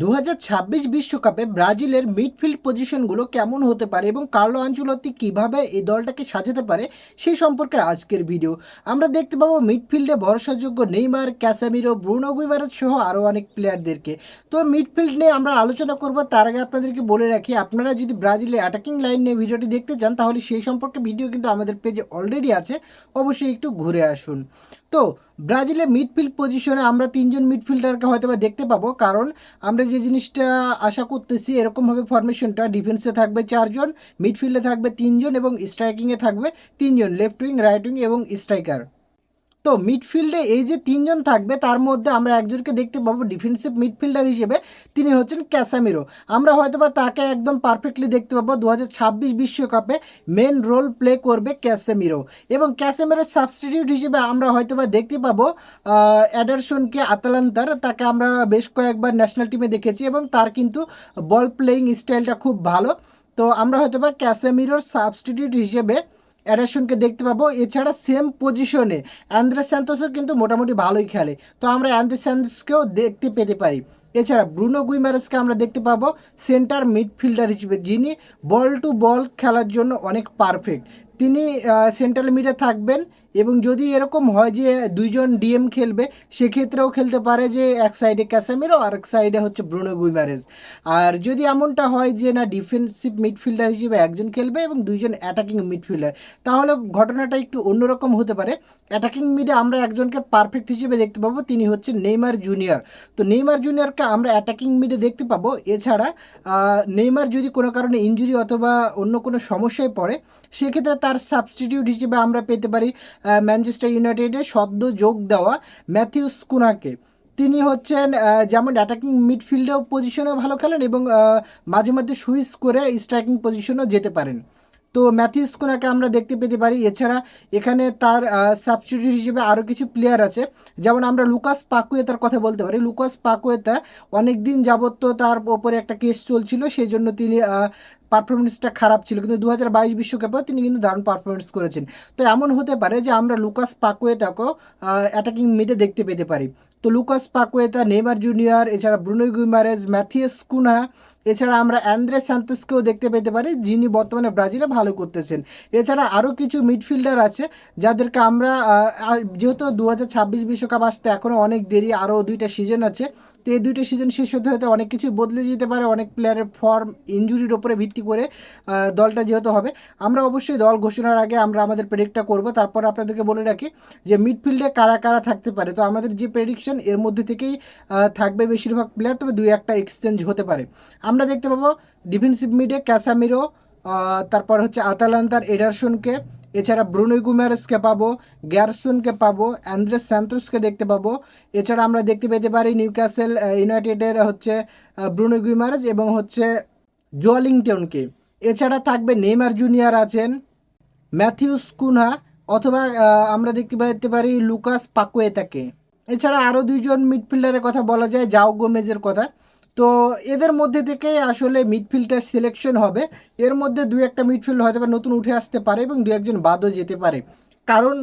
দু বিশ্বকাপে ব্রাজিলের মিডফিল্ড পজিশনগুলো কেমন হতে পারে এবং কার্লো আঞ্চলতি কীভাবে এই দলটাকে সাজাতে পারে সেই সম্পর্কে আজকের ভিডিও। আমরা দেখতে পাবো মিডফিল্ডে ভরসাযোগ্য নেইমার, ক্যাসামিরো, ব্রুনো গুইমারত সহ আরও অনেক প্লেয়ারদেরকে। তো মিডফিল্ড নিয়ে আমরা আলোচনা করব, তার আগে আপনাদেরকে বলে রাখি, আপনারা যদি ব্রাজিলের অ্যাটাকিং লাইন নিয়ে ভিডিওটি দেখতে চান, তাহলে সেই সম্পর্কে ভিডিও কিন্তু আমাদের পেজে অলরেডি আছে, অবশ্যই একটু ঘুরে আসুন। তো ব্রাজিলের মিডফিল্ড পজিশনে আমরা তিনজন মিডফিল্ডারকে হয়তো বা দেখতে পাবো, কারণ আমরা যে জিনিসটা আশা করতেছি, এরকমভাবে ফরমেশনটা ডিফেন্সে থাকবে চারজন মিডফিল্ডে থাকবে তিনজন এবং স্ট্রাইকিংয়ে থাকবে তিনজন লেফট উইং রাইট উইং এবং স্ট্রাইকার তো মিডফিল্ডে এই যে তিনজন থাকবে, তার মধ্যে আমরা একজনকে দেখতে পাবো ডিফেন্সিভ মিডফিল্ডার হিসেবে, তিনি হচ্ছেন ক্যাসামিরো। আমরা হয়তোবা তাকে একদম পারফেক্টলি দেখতে পাবো দু বিশ্বকাপে মেন রোল প্লে করবে ক্যাসামিরো। এবং ক্যাসামিরোর সাবস্টিটিউট হিসেবে আমরা হয়তোবা দেখতে পাবো অ্যাডারসনকে আতালান্তার, তাকে আমরা বেশ কয়েকবার ন্যাশনাল টিমে দেখেছি এবং তার কিন্তু বল প্লেয়িং স্টাইলটা খুব ভালো। তো আমরা হয়তোবা ক্যাসামিরোর সাবস্টিটিউট হিসেবে অ্যাডারসনকে দেখতে পাবো। এছাড়া সেম পজিশনে অ্যান্দ্রে স্যান্তোসও কিন্তু মোটামুটি ভালোই খেলে। তো আমরা অ্যান্দ্রে স্যান্তোসকেও দেখতে পেতে পারি। এছাড়া ব্রুনো গুইমারেসকে আমরা দেখতে পাবো, সেন্টার মিডফিল্ডার হিসেবে। যিনি বল টু বল খেলার জন্য অনেক পারফেক্ট তিনি সেন্ট্রাল মিডে থাকবেন। এবং যদি এরকম হয় যে দুইজন ডিএম খেলবে, সেক্ষেত্রেও খেলতে পারে যে এক সাইডে ক্যাসামিরো আর এক সাইডে হচ্ছে ব্রুনো গুইমারেজ। আর যদি এমনটা হয় যে না ডিফেন্সিভ মিডফিল্ডার হিসেবে একজন খেলবে এবং দুইজন অ্যাটাকিং মিডফিল্ডার তাহলে ঘটনাটা একটু অন্যরকম হতে পারে। অ্যাটাকিং মিডে আমরা একজনকে পারফেক্ট হিসেবে দেখতে পাবো, তিনি হচ্ছে নেইমার জুনিয়র। তো নেইমার জুনিয়রকে আমরা অ্যাটাকিং মিডে দেখতে পাবো। এছাড়া নেইমার যদি কোনো কারণে ইঞ্জুরি অথবা অন্য কোনো সমস্যায় পড়ে, সেক্ষেত্রে তার সাবস্টিটিউট হিসেবে আমরা পেতে পারি ম্যানচেস্টার ইউনাইটেডে সদ্য যোগ দেওয়া ম্যাথিউস কুনাকে তিনি হচ্ছেন যেমন অ্যাটাকিং মিডফিল্ডেও পজিশনেও ভালো খেলেন এবং মাঝে মধ্যে সুইচ করে স্ট্রাইকিং পজিশনেও যেতে পারেন। তো ম্যাথিউস কুনাকে আমরা দেখতে পেতে পারি। এছাড়া এখানে তার সাবস্টিটিউট হিসেবে আরও কিছু প্লেয়ার আছে। যেমন আমরা লুকাস পাকুয়েতার কথা বলতে পারি। লুকাস পাকুয়েতা অনেক দিন যাবত তো তার ওপরে একটা কেস চলছিল সেই জন্য তিনি পারফরমেন্সটা খারাপ ছিল, কিন্তু দু হাজার বাইশ বিশ্বকাপেও তিনি কিন্তু দারুণ পারফরমেন্স করেছেন। তো এমন হতে পারে যে আমরা লুকাস পাকুয়েতাকেও অ্যাটাকিং মিডে দেখতে পেতে পারি। তো লুকাস পাকুয়েতা, নেইমার জুনিয়র, এছাড়া ব্রুনো গুইমারেজ, ম্যাথিয়াস কুনা, এছাড়া আমরা অ্যান্দ্রে সান্তোসকেও দেখতে পেতে পারি, যিনি বর্তমানে ব্রাজিলে ভালো করতেছেন। এছাড়া আরও কিছু মিডফিল্ডার আছে, যাদেরকে আমরা যেহেতু দু বিশ্বকাপ আসতে এখনও অনেক দেরি, আরও দুইটা সিজন আছে, তো এই দুইটা সিজন শেষ হতে হতে অনেক কিছু বদলে যেতে পারে, অনেক প্লেয়ারের ফর্ম ইঞ্জুরির ওপরে ভিত্তি করে দলটা যেহেতু হবে। আমরা অবশ্যই দল ঘোষণার আগে আমরা আমাদের প্রেডিক্টটা করব, তারপর আপনাদেরকে বলে রাখি যে মিডফিল্ডে কারা কারা থাকতে পারে। তো আমাদের যে প্রেডিকশন এর মধ্যে থেকেই থাকবে বেশিরভাগ প্লেয়ার তবে দুই একটা এক্সচেঞ্জ হতে পারে। আমরা দেখতে পাবো ডিফেন্সিভ মিডে ক্যাসামিরো তারপর হচ্ছে আতালান্তার এডারসনকে এছাড়া ব্রুনো গুমারেসকে পাবো গ্যারসনকে পাবো অ্যান্ড্রেস স্যান্টোসকে দেখতে পাবো। এছাড়া আমরা দেখতে পেতে পারি নিউক্যাসেল ইউনাইটেডের হচ্ছে ব্রুনো গুইমারেজ এবং হচ্ছে জোয়ালিংটনকে এছাড়া থাকবে নেইমার জুনিয়র আছেন ম্যাথিউস কুনহা অথবা আমরা দেখতে পেতে পারি লুকাস পাকুয়েতাকে এছাড়া আরও দুইজন মিডফিল্ডারের কথা বলা যায় জাও গোমেজের কথা। তো এদের মধ্যে থেকে আসলে মিডফিল্ডটা সিলেকশন হবে। এর মধ্যে দু একটা মিডফিল্ড হয়তো বা নতুন উঠে আসতে পারে এবং দু একজন বাদও যেতে পারে। কারণ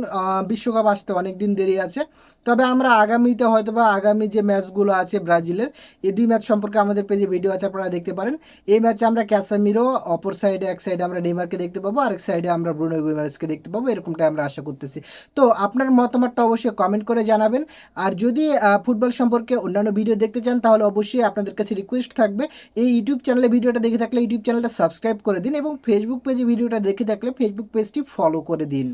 বিশ্বকাপ আসতে অনেক দিন দেরি আছে। তবে আমরা আগামীতে হয়তো বা আগামী যে ম্যাচগুলো আছে ব্রাজিলের এই দুই ম্যাচ সম্পর্কে আমাদের পেজে ভিডিও আছে, আপনারা দেখতে পারেন। এই ম্যাচে আমরা ক্যাসামিরো, অপর সাইডে এক সাইডে আমরা নেইমারকে দেখতে পাবো, আরেক সাইডে আমরা ব্রুনো গুইমারেসকে দেখতে পাবো। এরকমটা আমরা আশা করতেছি। তো আপনার মতামতটা অবশ্যই কমেন্ট করে জানাবেন। আর যদি ফুটবল সম্পর্কে অন্যান্য ভিডিও দেখতে চান, তাহলে অবশ্যই আপনাদের কাছে রিকোয়েস্ট থাকবে। এই ইউটিউব চ্যানেলে ভিডিওটা দেখে থাকলে ইউটিউব চ্যানেলটা সাবস্ক্রাইব করে দিন এবং ফেসবুক পেজে ভিডিওটা দেখে থাকলে ফেসবুক পেজটি ফলো করে দিন।